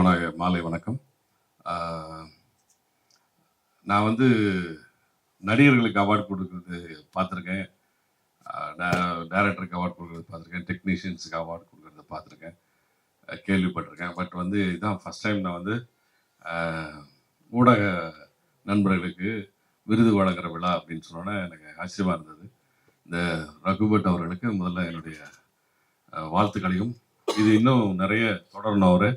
அனைவருக்கும் மாலை வணக்கம். நான் வந்து நடிகர்களுக்கு அவார்டு கொடுக்கறது பார்த்துருக்கேன். டேரக்டருக்கு அவார்டு கொடுக்கறது பார்த்துருக்கேன். டெக்னீஷியன்ஸுக்கு அவார்டு கொடுக்கறத பார்த்துருக்கேன். கேள்விப்பட்டிருக்கேன். பட் வந்து இதுதான் ஃபஸ்ட் டைம் நான் வந்து ஊடக நண்பர்களுக்கு விருது வழங்குற விழா அப்படின்னு சொன்னோன்னே எனக்கு ஆச்சரியமாக இருந்தது. இந்த ரகுபட் அவர்களுக்கு முதல்ல என்னுடைய வாழ்த்துக்களையும். இது இன்னும் நிறைய தொடரணும் அவர்.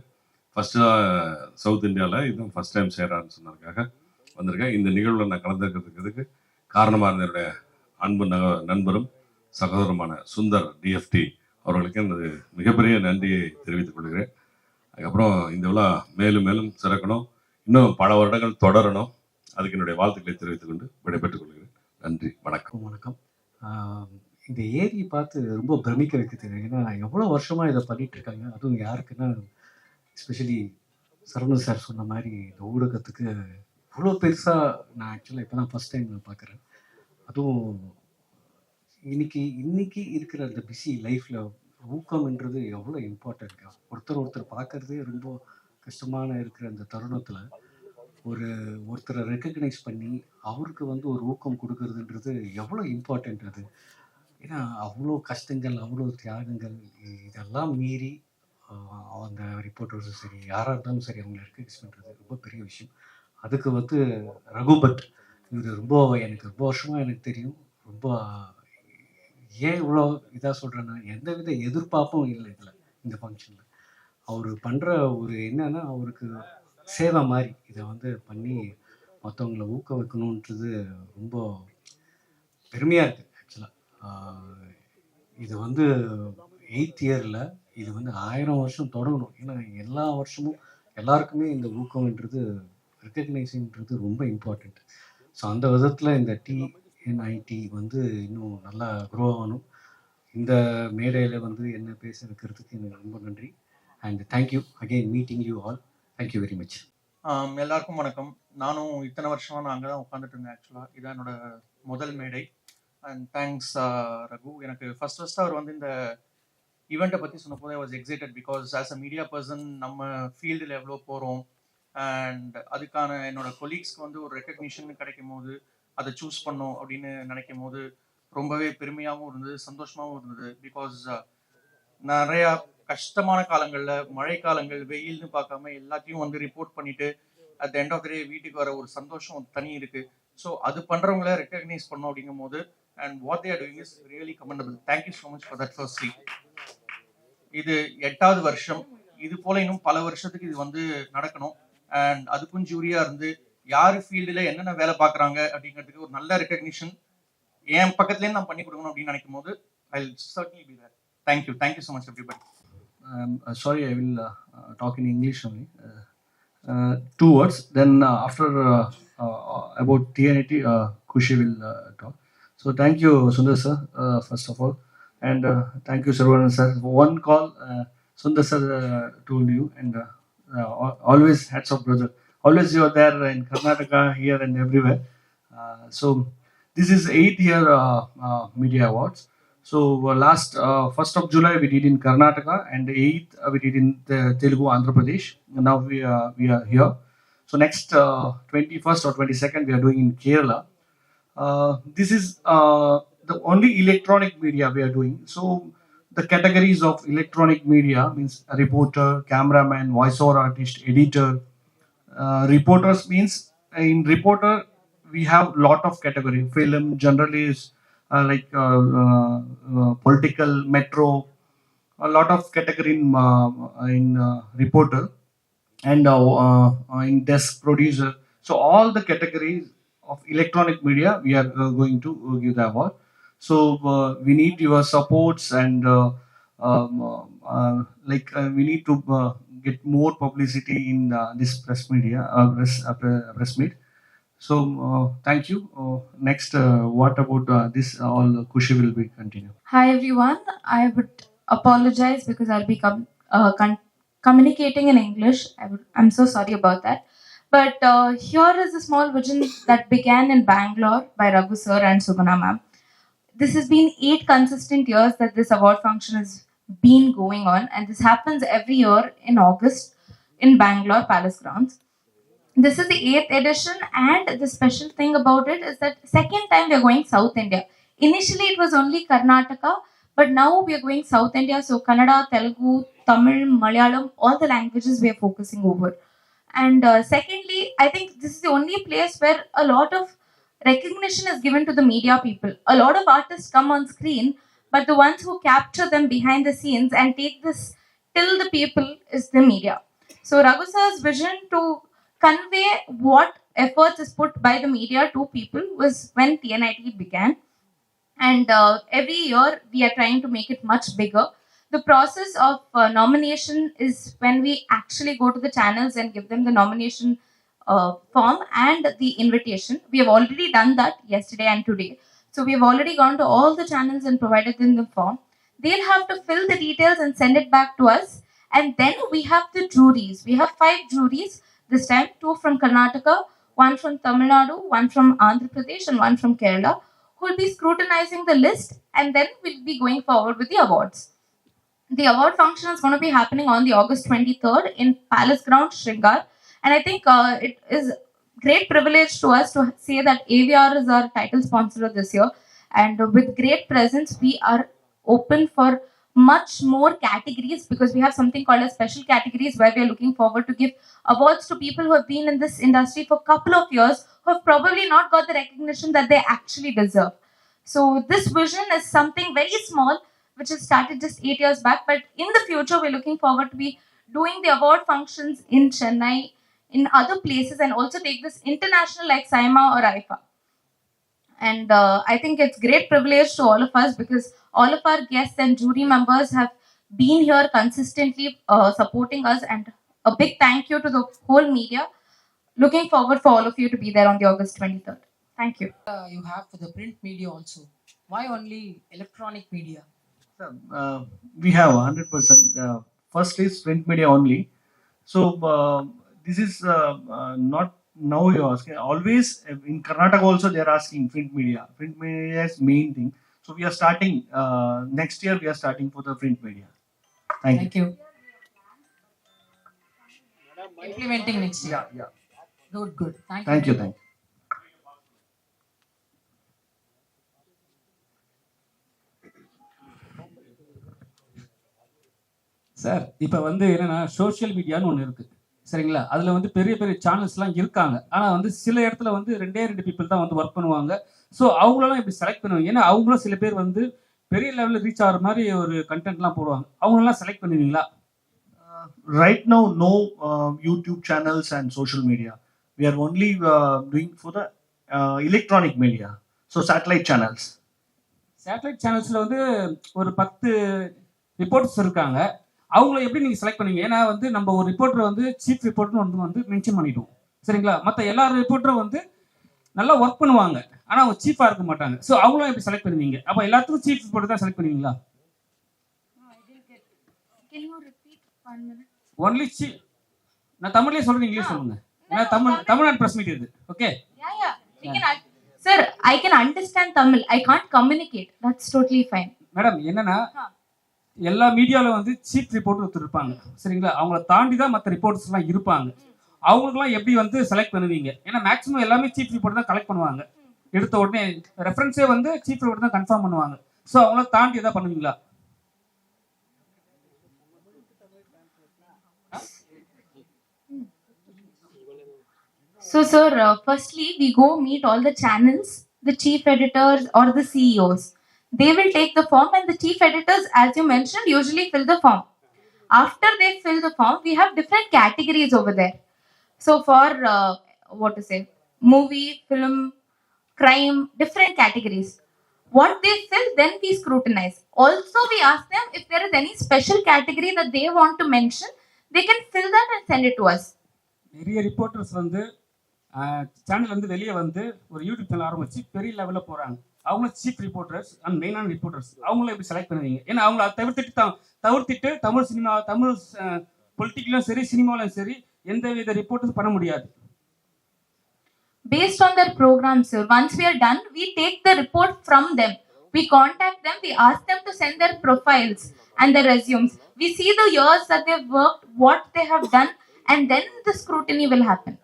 ஃபஸ்ட்டாக சவுத் இந்தியாவில் இதுவும் ஃபஸ்ட் டைம் செய்கிறான்னு சொன்னதுக்காக வந்திருக்கேன். இந்த நிகழ்வில் நான் கலந்துக்கிறதுக்கு காரணமாக இருந்த என்னுடைய அன்பு நக- நண்பரும் சகோதரமான சுந்தர் டிஎஃப்டி அவர்களுக்கு எனது மிகப்பெரிய நன்றியை தெரிவித்துக் கொள்கிறேன். அதுக்கப்புறம் இந்த விழா மேலும் மேலும் சிறக்கணும். இன்னும் பல வருடங்கள் தொடரணும். அதுக்கு என்னுடைய வாழ்த்துக்களை தெரிவித்துக் கொண்டு விடைபெற்றுக் கொள்கிறேன். நன்றி வணக்கம். வணக்கம். இந்த ஏரியை பார்த்து ரொம்ப பிரமிக்க தெரியும் ஏன்னா எவ்வளோ வருஷமாக இதை பண்ணிட்டு இருக்காங்க. அதுவும் யாருக்குன்னா எஸ்பெஷலி சரவணன் சார் சொன்ன மாதிரி இந்த ஊடகத்துக்கு இவ்வளோ பெருசாக நான் ஆக்சுவலாக இப்போ தான் ஃபஸ்ட் டைம் நான் பார்க்குறேன் அதுவும் இன்னைக்கு இன்னைக்கு இருக்கிற அந்த பிஸி லைஃப்பில் ஊக்கம்ன்றது எவ்வளோ இம்பார்ட்டன்ட் ஒருத்தர் ஒருத்தர் பார்க்குறதே ரொம்ப கஷ்டமான இருக்கிற அந்த தருணத்தில் ஒரு ஒருத்தரை ரெக்கக்னைஸ் பண்ணி அவருக்கு வந்து ஒரு ஊக்கம் கொடுக்கறதுன்றது எவ்வளோ இம்பார்ட்டண்ட் அது. ஏன்னா அவ்வளோ கஷ்டங்கள் அவ்வளோ தியாகங்கள் இதெல்லாம் மீறி அந்த ரிப்போர்ட்டர்ஸும் சரி யாராக இருந்தாலும் சரி அவங்களை ரெக்கக்னைஸ் பண்ணுறது ரொம்ப பெரிய விஷயம். அதுக்கு வந்து ரகுபட் இவர் ரொம்ப எனக்கு ரொம்ப வருஷமாக எனக்கு தெரியும். ரொம்ப ஏன் இவ்வளோ இதாக சொல்கிறேன்னா எந்தவித எதிர்பார்ப்பும் இல்லை இதில் இந்த ஃபங்க்ஷனில் அவர் பண்ணுற ஒரு என்னன்னா அவருக்கு சேவை மாதிரி இதை வந்து பண்ணி மற்றவங்கள ஊக்க வைக்கணுன்றது ரொம்ப பெருமையாக இருக்குது ஆக்சுவலாக இது வந்து எயித் இயரில் இது வந்து ஆயிரம் வருஷம் தொடங்கணும். ஏன்னா எல்லா வருஷமும் எல்லாருக்குமே இந்த ஊக்கம்ன்றது ரெக்கக்னைசிங்கிறது ரொம்ப இம்பார்ட்டண்ட் ஸோ அந்த விதத்தில் இந்த டிஎன்ஐடி வந்து இன்னும் நல்லா குரோ ஆகணும். இந்த மேடையில் வந்து என்ன பேச வைக்கிறதுக்கு எனக்கு ரொம்ப நன்றி. And thank you again meeting you all thank you very much எல்லாருக்கும் வணக்கம். நானும் இத்தனை வருஷமாக நான் அங்கே தான் உட்காந்துட்டு இருந்தேன் ஆக்சுவலாக இதான் என்னோட முதல் மேடை. And thanks Raghu. எனக்கு ஃபஸ்ட் ஃபஸ்ட் அவர் வந்து இந்த ஈவெண்ட்டை பற்றி சொன்ன I was excited because as a media person நம்ம ஃபீல்டில் எவ்வளோ போகிறோம் அண்ட் அதுக்கான என்னோட கொலீக்ஸ்க்கு வந்து ஒரு ரெக்கக்னிஷன் கிடைக்கும் போது அதை சூஸ் பண்ணோம் அப்படின்னு நினைக்கும் போது ரொம்பவே பெருமையாகவும் இருந்தது சந்தோஷமாகவும் இருந்தது. பிகாஸ் uh, நிறையா கஷ்டமான காலங்களில் மழை காலங்கள் வெயில்னு பார்க்காம எல்லாத்தையும் வந்து ரிப்போர்ட் பண்ணிட்டு at end of the day வீட்டுக்கு வர ஒரு சந்தோஷம் தனி இருக்கு. ஸோ அது பண்ணுறவங்கள ரெக்கக்னைஸ் பண்ணோம் அப்படிங்கும் போது and what they're doing is really commendable thank you so much for that firstly இது எட்டாவது வருஷம். இது போல இன்னும் பல வருஷத்துக்கு இது வந்து நடக்கணும். அண்ட் அதுக்கும் ஜூரியா இருந்து யார் ஃபீல்டில் என்னென்ன வேலை பார்க்குறாங்க அப்படிங்கிறதுக்கு ஒரு நல்ல ரெக்கக்னிஷன் என் பக்கத்துலேருந்து நான் பண்ணி கொடுக்கணும் அப்படின்னு நினைக்கும் போது I surely be there thank you thank you so much everybody sorry I will talk in English only two words then after about TNIT Khushi will talk so thank you Sundar sir first of all Uh, uh, and uh, thank you, Sarvanan sir. One call, uh, Sundar sir uh, told you, and uh, uh, always hats off, brother. Always you are there in Karnataka, here and everywhere. Uh, so this is eighth year uh, uh, media awards. So uh, last uh, first of July we did in Karnataka, and eighth uh, we did in Telugu Andhra Pradesh. And now we are we are here. So next twenty first or twenty second we are doing in Kerala. Uh, this is uh, the only electronic media we are doing. So the categories of electronic media means reporter, cameraman, voiceover artist, editor. Uh, reporters means in reporter we have a lot of category. Film generally is uh, like uh, uh, uh, political, metro, a lot of category in, in reporter and in desk producer. So all the categories of electronic media we are going to give the award. So uh, we need your supports and uh, um, uh, like we need to get more publicity in this press media press, press meet. So uh, thank you. Uh, next, uh, what about this? All Kushi will be continue. Hi everyone. I would apologize because I'll be com- communicating in English. I I'm so sorry about that. But here is a small vision that began in Bangalore by Raghu sir and Subhana ma'am. This has been eight consistent years that this award function has been going on, and this happens every year in August. in Bangalore Palace grounds. This is the eighth edition, and the special thing about it is that second time we are going South India. Initially, it was only Karnataka, but now we are going South India. So Kannada, Telugu, Tamil, Malayalam, all the languages we are focusing over. And uh, secondly, I think this is the only place where a lot of recognition is given to the media people. A lot of artists come on screen, but the ones who capture them behind the scenes and take this till the people is the media. So Raghu sir's vision to convey what efforts is put by the media to people was when TNIT began. And uh, every year we are trying to make it much bigger. The process of uh, nomination is when we actually go to the channels and give them the nomination uh, form and the invitation. We have already done that yesterday and today. So we have already gone to all the channels and provided them the form. They'll have to fill the details and send it back to us. And then we have the juries. We have five juries this time two from Karnataka, one from Tamil Nadu, one from Andhra Pradesh, and one from Kerala, who will be scrutinizing the list and then we'll be going forward with the awards. The award function is going to be happening on the August 23rd in Palace Ground, Shringar. And I think uh, it is great privilege to us to say that AVR is our title sponsor of this year. And with great presence, we are open for much more categories because we have something called as special categories where we are looking forward to give awards to people who have been in this industry for a couple of years who have probably not got the recognition that they actually deserve. So this vision is something very small which has started just eight years back, but in the future we're looking forward to be doing the award functions in Chennai, in other places, and also take this international like SIMA or IFA. And uh, I think it's great privilege to all of us because all of our guests and jury members have been here consistently uh, supporting us and a big thank you to the whole media looking forward for all of you to be there on the august 23rd thank you uh, you have for the print media also? Why only electronic media? uh, we have 100%. Uh, first is print media only. So uh, this is uh, uh, not now you're asking. Always uh, in Karnataka also they're asking print media. Print media is main thing. So we are starting uh, next year. We are starting for the print media. Thank, Thank you. Implementing next you. year. Yeah, yeah. Good, good. Thank, Thank you. Thank you. Sir இப்போ வந்து என்னன்னா social மீடியான்னு ஒன்று இருக்கு சரிங்களா? அதில் வந்து பெரிய பெரிய சேனல்ஸ்லாம் இருக்காங்க. ஆனால் வந்து சில இடத்துல வந்து ரெண்டே ரெண்டு பீப்புள் தான் வந்து ஒர்க் பண்ணுவாங்க. ஸோ அவங்களெல்லாம் இப்படி செலக்ட் பண்ணுவாங்க. ஏன்னா அவங்களும் சில பேர் வந்து பெரிய லெவலில் ரீச் ஆகிற மாதிரி ஒரு கண்டென்ட்லாம் போடுவாங்க. அவங்களெல்லாம் செலக்ட் பண்ணுவீங்களா? Uh, youtube channels and social media. We are only uh, doing for the uh, electronic media. So satellite channels. Satellite சேனல்ஸில் வந்து ஒரு பத்து ரிப்போர்ட்டர்ஸ் இருக்காங்க. அவங்கள எப்படி நீங்கள் செலக்ட் பண்ணுவீங்க ஏன்னா வந்து நம்ம ஒரு ரிப்போர்ட்டர் வந்து சீஃப் ரிப்போர்ட்னு வந்து வந்து மென்ஷன் பண்ணிடுவோம் சரிங்களா? மற்ற எல்லா ரிப்போர்ட்டரும் வந்து நல்லா ஒர்க் பண்ணுவாங்க. ஆனால் அவங்க சீஃபாக இருக்க மாட்டாங்க. ஸோ அவங்களும் எப்படி செலக்ட் பண்ணுவீங்க? அப்போ எல்லாத்துக்கும் சீஃப் ரிப்போர்ட்டர் தான் செலக்ட் பண்ணுவீங்களா? ஒன்லி சீ நான் தமிழ்லேயே சொல்கிறேன் இங்கிலீஷ் சொல்லுங்க. ஏன்னா தமிழ் தமிழ்நாடு ப்ரெஸ் மீட் இது. Okay sir i can understand tamil. I can't communicate. That's totally fine. Madam என்னன்னா. எல்லா மீடியாவில் வந்து சீப் ரிப்போர்ட் ஒருத்தர் சரிங்களா? அவங்கள தாண்டி தான் மற்ற ரிப்போர்ட்ஸ்லாம் இருப்பாங்க. அவங்களுக்குலாம் எப்படி வந்து செலக்ட் பண்ணுவீங்க? ஏன்னா மேக்ஸிமம் எல்லாமே சீஃப் ரிப்போர்ட் தான் கலெக்ட் பண்ணுவாங்க. எடுத்த உடனே ரெஃபரன்ஸே வந்து சீஃப் ரிப்போர்ட் தான் கன்ஃபார்ம் பண்ணுவாங்க. ஸோ அவங்கள தாண்டி எதாவது பண்ணுவீங்களா? So, sir, uh, firstly, we go meet all the channels, the chief editors or the CEOs. They will take the form, and the chief editors, as you mentioned, usually fill the form. After they fill the form, we have different categories over there. So, for uh, what to say, movie, film, crime, different categories. What they fill, then we scrutinize. Also, we ask them if there is any special category that they want to mention, they can fill that and send it to us. நிறைய reporters வந்து channel வந்து வெளியே வந்து ஒரு YouTube channel ஆரம்பிச்சு பெரிய லெவலில் போகிறாங்க அவங்களும் சீஃப் ரிப்போர்ட்டர்ஸ் அண்ட் மெயினான ரிப்போர்ட்டர்ஸ் அவங்கள எப்படி செலக்ட் பண்ணுவீங்க ஏன்னா அவங்கள அதை தவிர்த்துட்டு தான் தவிர்த்துட்டு தமிழ் சினிமா தமிழ் பொலிட்டிக்கலும் சரி சினிமாவிலும் சரி எந்த வித ரிப்போர்ட்டும் பண்ண முடியாது based on their program, sir. Once we are done, we take the report from them. We contact them, we ask them to send their profiles and their resumes. We see the years that they've worked, what they have done, and then the scrutiny will happen.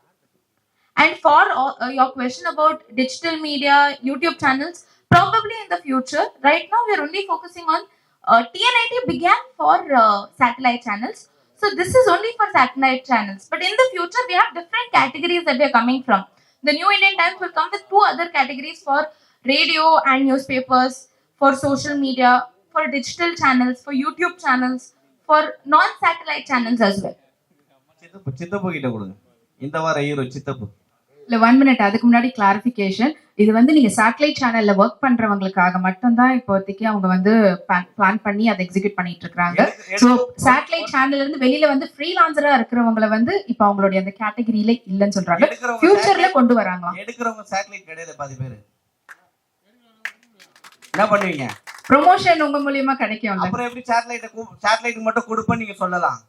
And for uh, uh, your question about digital media, YouTube channels, probably in the future, right now we're only focusing on uh, TNIT began for uh, satellite channels. So this is only for satellite channels. But in the future, we have different categories that we are coming from. The New Indian Times will come with two other categories for radio and newspapers, for social media, for digital channels, for YouTube channels, for non-satellite channels as well. சித்தப்பு சித்தப்பு கிட்ட கொடுங்க இந்த வார hero சித்தப்பு இல்ல one minute அதுக்கு முன்னாடி கிளாரிஃபிகேஷன் இது வந்து நீங்க சேட்டலைட் சேனல்ல ஒர்க் பண்றவங்களுக்காக மட்டும்தான் இப்போதைக்கு அவங்க வந்து பிளான் பண்ணி அதை எக்ஸிக்யூட் பண்ணிட்டு இருக்காங்க. ஸோ சேட்டலைட் சேனல்ல இருந்து வெளியில வந்து ஃப்ரீலான்சரா இருக்கிறவங்கள வந்து இப்போ அவங்களுடைய அந்த கேட்டகரியில இல்லைன்னு சொல்றாங்க. ஃபியூச்சர்ல கொண்டு வராங்களாம் எடுக்கிறவங்க சேட்டலைட் கிடையாது பாதி பேரு. என்ன பண்ணுவீங்க? ப்ரொமோஷன் உங்க மூலியமா கிடைக்கும்ல. அப்புறம் எப்படி சேட்டலைட் சேட்டலைட் மட்டும் கொடுப்பேன்னு நீங்க சொல்லலாம்.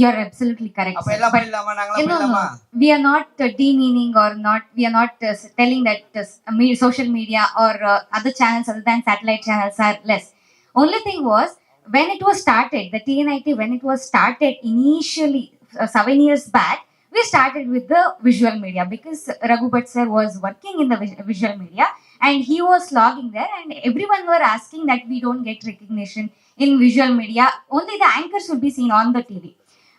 You're absolutely correct. Sir. But, no, we are not uh, demeaning or not, we are not uh, telling that uh, uh social media or uh, other channels other than satellite channels are less. Only thing was, when it was started, the TNIT, when it was started initially uh, seven years back, we started with the visual media because Raghupat sir was working in the visual media and he was logging there and everyone were asking that we don't get recognition in visual media. Only the anchors would be seen on the TV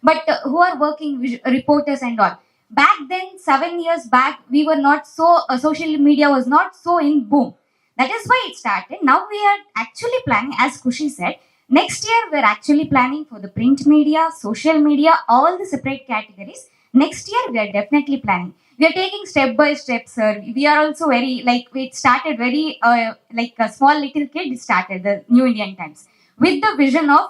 but uh, who are working vis- reporters and all. Back then seven years back we were not so uh, social media was not so in boom. That is why it started. Now we are actually planning as kushi said next year we're actually planning for the print media social media all the separate categories. Next year we are definitely planning. We are taking step by step sir. We are also very like it started very uh, like a small little kid started the new indian times with the vision of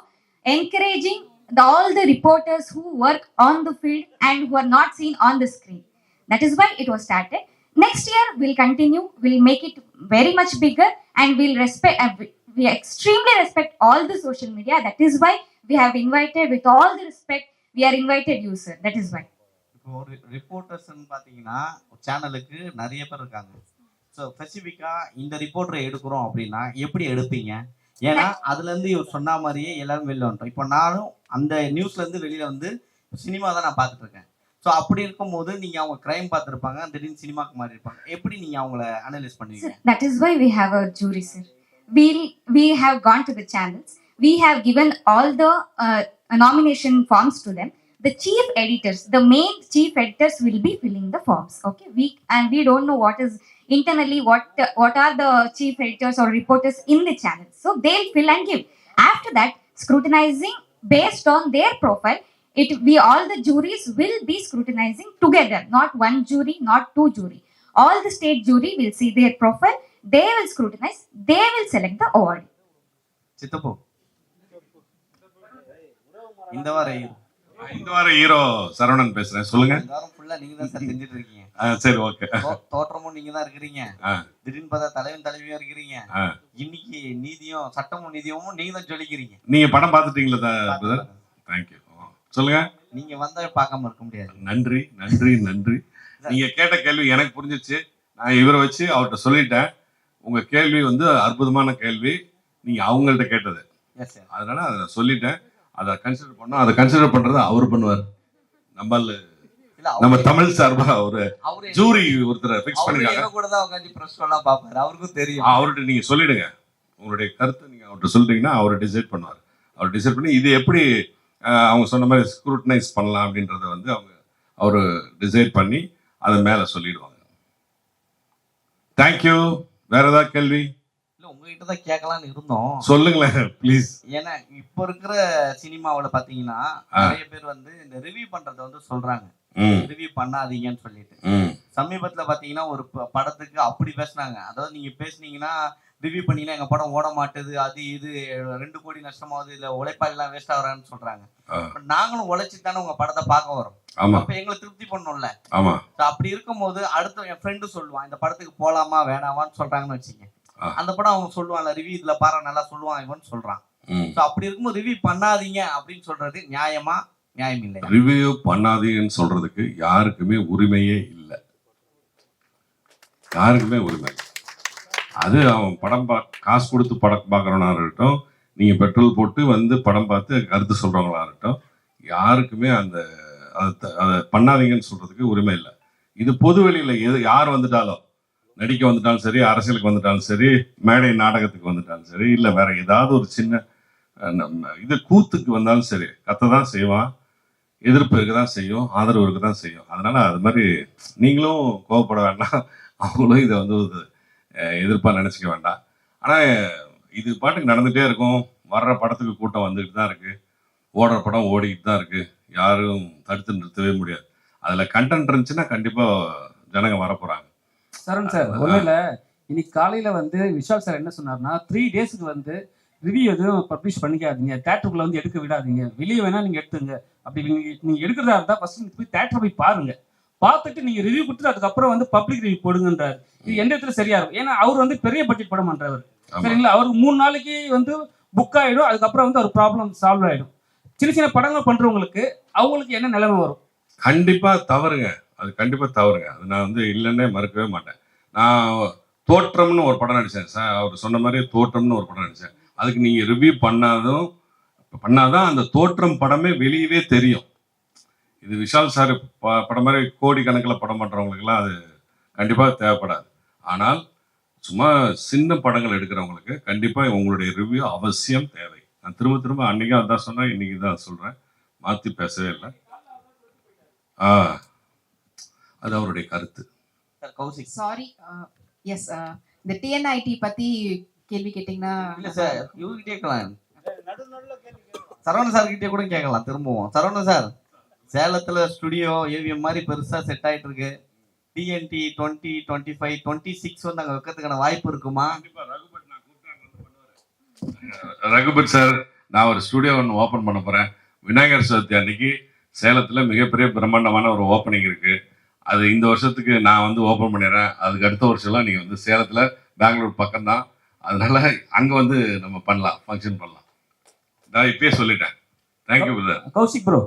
encouraging the, all the reporters who work on the field and who are not seen on the screen. That is why it was started. Next year, we'll continue, we'll make it very much bigger, and we'll respect, uh, we- extremely respect all the social media. That is why we have invited, with all the respect, we are invited you, sir. That is why. இப்போ ஒரு பார்த்தீங்கன்னா சேனலுக்கு நிறைய பேர் இருக்காங்க so ஸ்பெசிஃபிக்காக இந்த ரிப்போர்ட்டரை எடுக்கிறோம் அப்படின்னா எப்படி எடுப்பீங்க ஏன்னா அதுல இருந்து இவர் சொன்ன மாதிரியே எல்லாரும் வெளில வந்துட்டோம் இப்போ நானும் அந்த நியூஸ்ல இருந்து வெளியில வந்து சினிமா தான் நான் பார்த்துட்டு இருக்கேன் ஸோ அப்படி இருக்கும்போது நீங்க அவங்க கிரைம் பார்த்திருப்பாங்க திடீர்னு சினிமாக்கு மாறி இருப்பாங்க எப்படி நீங்க அவங்கள அனலைஸ் பண்ணுவீங்க that is why we have a jury sir we we have gone to the channels we have given all the uh, nomination forms to them the chief editors the main chief editors will be filling the forms okay we and we don't know what internally what what are the chief editors or reporters in the channel. So they'll fill and give. After that, scrutinizing based on their profile. It we all the juries will be scrutinizing together, not one jury, not two jury all the state jury will see their profile they will scrutinize they will select the award சித்தப்போ இந்த வார hero. இந்த வாரம் hero Saravanan பேசுறேன். சொல்லுங்க. இந்த வாரம் தான் sir செஞ்சுட்டு இருக்கீங்க சரி ஓகே. தோ- தோற்றமும் நீங்க தான் இருக்கிறீங்க. ஆ. திடீர்னு பார்த்தா தலைவன் தலைவியா இருக்கிறீங்க. ஆ. இன்னைக்கு நீதியும் சட்டமும் நீதியும் நீங்க தான் சொல்லிக்கிறீங்க. நீங்க படம் பார்த்துட்டீங்களா பிரதர் தேங்க்யூ சொல்லுங்க. நீங்க வந்தா பார்க்காம இருக்க முடியாது. நன்றி நன்றி நன்றி. நீங்க கேட்ட கேள்வி எனக்கு புரிஞ்சிச்சு. நான் இவரை வச்சு அவர்கிட்ட சொல்லிட்டேன். உங்க கேள்வி வந்து அற்புதமான கேள்வி. நீங்க அவங்கள்ட்ட கேட்டது. எஸ் சார் அதனால அதை சொல்லிட்டேன். அதை கன்சிடர் பண்ணோம் அதை கன்சிடர் பண்றதை அவர் பண்ணுவார். நம்ம நம்ம தமிழ் சார்பா ஒரு அவரு ஜூரி ஒருத்தரை ஃபிக்ஸ் பண்ணிருக்காங்க. கூட தான் உட்காந்து பிரஸ் எல்லாம் பாப்பாரு அவருக்கும் தெரியும். அவர்கிட்ட நீங்க சொல்லிடுங்க. உங்களுடைய கருத்தை நீங்க அவர்கிட்ட சொல்லிட்டீங்கன்னா அவர் டிசைட் பண்ணுவார். அவர் டிசைட் பண்ணி இது எப்படி அவங்க சொன்ன மாதிரி ஸ்க்ரூட்டனைஸ் பண்ணலாம் அப்படின்றத வந்து அவங்க அவர் டிசைட் பண்ணி அதை மேலே சொல்லிடுவாங்க. தேங்க்யூ வேற ஏதாவது கேள்வி? உங்ககிட்ட தான் கேட்கலாம்னு இருந்தோம். சொல்லுங்களேன் ப்ளீஸ் ஏன்னா இப்ப இருக்கிற சினிமாவுல பாத்தீங்கன்னா. நிறைய பேர் வந்து இந்த ரிவ்யூ பண்றத வந்து சொல்றாங்க. ரிவ்யூ பண்ணாதீங்கன்னு சொல்லிட்டு. சமீபத்துல பாத்தீங்கன்னா ஒரு படத்துக்கு அப்படி பேசுனாங்க. அதாவது நீங்க பேசுனீங்கன்னா ரிவ்யூ பண்ணீங்கன்னா எங்க படம் ஓட மாட்டுது அது இது ரெண்டு கோடி நஷ்டமாகுது இல்ல உழைப்பாளி எல்லாம் வேஸ்ட் ஆகுறான்னு சொல்றாங்க. நாங்களும் உழைச்சு தானே உங்க படத்தை பார்க்க வரோம். அப்ப எங்களை திருப்தி பண்ணும்ல. அப்படி இருக்கும்போது அடுத்த என் ஃப்ரெண்டு சொல்லுவான் இந்த படத்துக்கு போலாமா வேணாமான்னு சொல்றாங்கன்னு வச்சுங்க. அந்த படம் அவன் சொல்லுவான்ல ரிவ்யூ இதுல பாரு நல்லா சொல்லுவான் இவன் சொல்றான். ஸோ அப்படி இருக்கும்போது ரிவ்யூ பண்ணாதீங்க அப்படின்னு சொல்றது நியாயமா? நியாயம் இல்லை ரிவ்யூ பண்ணாதீங்கன்னு சொல்றதுக்கு யாருக்குமே உரிமையே இல்லை. யாருக்குமே உரிமை அது அவன் படம் பா காசு கொடுத்து படம் பார்க்குறவனா இருக்கட்டும் நீங்கள் பெட்ரோல் போட்டு வந்து படம் பார்த்து கருத்து சொல்கிறவங்களா இருக்கட்டும் யாருக்குமே அந்த அதை பண்ணாதீங்கன்னு சொல்றதுக்கு உரிமை இல்லை. இது பொது வெளியில எது யார் வந்துட்டாலும் நடிக்க வந்துட்டாலும் சரி அரசியலுக்கு வந்துட்டாலும் சரி மேடை நாடகத்துக்கு வந்துட்டாலும் சரி இல்லை வேற ஏதாவது ஒரு சின்ன இது கூத்துக்கு வந்தாலும் சரி கத்த தான் செய்வான் எதிர்ப்பு இருக்க தான் செய்யும் ஆதரவு இருக்க தான் செய்யும். அதனால அது மாதிரி நீங்களும் கோவப்பட வேண்டாம். அவங்களும் இதை வந்து ஒரு எதிர்ப்பாக நினச்சிக்க வேண்டாம். ஆனால் இது பாட்டுக்கு நடந்துகிட்டே இருக்கும். வர்ற படத்துக்கு கூட்டம் வந்துக்கிட்டு தான் இருக்குது ஓடுற படம் ஓடிக்கிட்டு தான் இருக்குது யாரும் தடுத்து நிறுத்தவே முடியாது. அதில் கண்டென்ட் இருந்துச்சுன்னா கண்டிப்பாக ஜனங்க வரப்போகிறாங்க சரண் சார் ஒன்றும் இல்லை. இன்னைக்கு காலையில வந்து விஷால் சார் என்ன சொன்னார்னா த்ரீ டேஸ்க்கு வந்து ரிவ்யூ எதுவும் பப்ளிஷ் பண்ணிக்காதீங்க. தேட்டருக்குள்ள வந்து எடுக்க விடாதீங்க. வெளியே வேணா நீங்க எடுத்துங்க. அப்படி நீங்க நீங்க எடுக்கிறதா இருந்தா ஃபர்ஸ்ட் நீங்க போய் தேட்டரை போய் பாருங்க. பார்த்துட்டு நீங்க ரிவ்யூ கொடுத்துட்டு அதுக்கப்புறம் வந்து பப்ளிக் ரிவ்யூ போடுங்கன்றாரு. இது எந்த இடத்துல சரியா இருக்கும்? ஏன்னா அவர் வந்து பெரிய பட்ஜெட் படம் பண்றவர். சரிங்களா? அவருக்கு மூணு நாளைக்கு வந்து புக் ஆயிடும். அதுக்கப்புறம் வந்து ஒரு ப்ராப்ளம் சால்வ் ஆயிடும். சின்ன சின்ன படங்கள் பண்றவங்களுக்கு அவங்களுக்கு என்ன நிலைமை வரும்? கண்டிப்பாக தவறுங்க. அது கண்டிப்பாக தவறுங்க. அது நான் வந்து இல்லைன்னே மறுக்கவே மாட்டேன். நான் தோற்றம்னு ஒரு படம் நடித்தேன் சார் அவர் சொன்ன மாதிரி தோற்றம்னு ஒரு படம் நடித்தேன் அதுக்கு நீங்கள் ரிவ்யூ பண்ணாதும் பண்ணாதான் அந்த தோற்றம் படமே வெளியவே தெரியும். இது விஷால் சார் ப படம் மாதிரி கோடிக்கணக்கில் படம் பண்ணுறவங்களுக்குலாம் அது கண்டிப்பாக தேவைப்படாது. ஆனால் சும்மா சின்ன படங்கள் எடுக்கிறவங்களுக்கு கண்டிப்பாக உங்களுடைய ரிவ்யூ அவசியம் தேவை. நான் திரும்ப திரும்ப அன்றைக்கும் அதான் சொன்னேன் இன்றைக்கி தான் சொல்கிறேன் மாற்றி பேசவே இல்லை. ஆ. அது அவருடைய கருத்து. கௌசிக். சாரி எஸ் இந்த டிஎன்ஐடி பத்தி கேள்வி கேட்டீங்கன்னா இல்ல சார் இவங்ககிட்டே கேட்கலாம். சரவண சார் கிட்டே கூட கேட்கலாம் திரும்பவும். சரவண சார் சேலத்துல ஸ்டுடியோ ஏவிஎம் மாதிரி பெருசா செட் ஆயிட்டு இருக்கு TNT twenty twenty five twenty six வந்து அங்க வைக்கிறதுக்கான வாய்ப்பு இருக்குமா? ரகுபத் சார் நான் ஒரு ஸ்டுடியோ ஒன்று ஓப்பன் பண்ண போகிறேன் விநாயகர் சதுர்த்தி அன்னைக்கு சேலத்தில் மிகப்பெரிய பிரம்மாண்டமான ஒரு ஓப்பனிங் இருக்கு. அது இந்த வருஷத்துக்கு நான் வந்து ஓப்பன் பண்ணிடுறேன். அதுக்கு அடுத்த வருஷம்லாம் நீங்கள் வந்து சேலத்தில் பெங்களூர் பக்கம்தான். அதனால அங்கே வந்து நம்ம பண்ணலாம் ஃபங்க்ஷன் பண்ணலாம். நான் இப்பயே சொல்லிட்டேன். Thank you brother Kaushik bro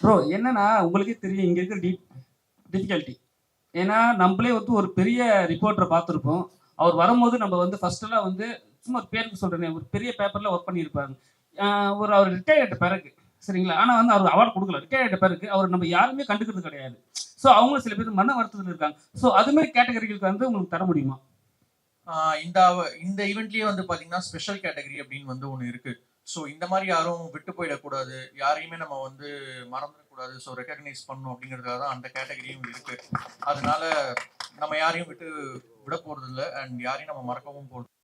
bro என்னன்னா உங்களுக்கே தெரியும் இங்கே இருக்கிற டிஃபிகல்ட்டி ஏன்னா நம்மளே வந்து ஒரு பெரிய ரிப்போர்ட்டரை பார்த்துருப்போம். அவர் வரும்போது நம்ம வந்து ஃபர்ஸ்டெல்லாம் வந்து சும்மா பேருக்கு சொல்கிறேன் ஒரு பெரிய பேப்பரில் ஒர்க் பண்ணியிருப்பாரு. ஒரு அவர் ரிட்டையர்ட் பிறகு. சரிங்களா? ஆனால் வந்து அவர் அவார்ட் கொடுக்கல. கேட்ட பேருக்கு அவர் நம்ம யாருமே கண்டுக்கிறது கிடையாது. ஸோ அவங்க சில பேர் மன வருத்தத்தில் இருக்காங்க. ஸோ அது மாதிரி கேட்டகரிகளுக்கு வந்து உங்களுக்கு தர முடியுமா? இந்த இந்த ஈவெண்ட்லயே வந்து பாத்தீங்கன்னா ஸ்பெஷல் கேட்டகரி அப்படின்னு வந்து ஒன்று இருக்கு. ஸோ இந்த மாதிரி யாரும் விட்டு போயிடக்கூடாது. யாரையுமே நம்ம வந்து மறந்துடக்கூடாது. ஸோ ரெக்கக்னைஸ் பண்ணணும் அப்படிங்கிறதுக்காக தான் அந்த கேட்டகரியும் இருக்கு. அதனால நம்ம யாரையும் விட்டு விட போறது இல்லை அண்ட் யாரையும் நம்ம மறக்கவும் போறது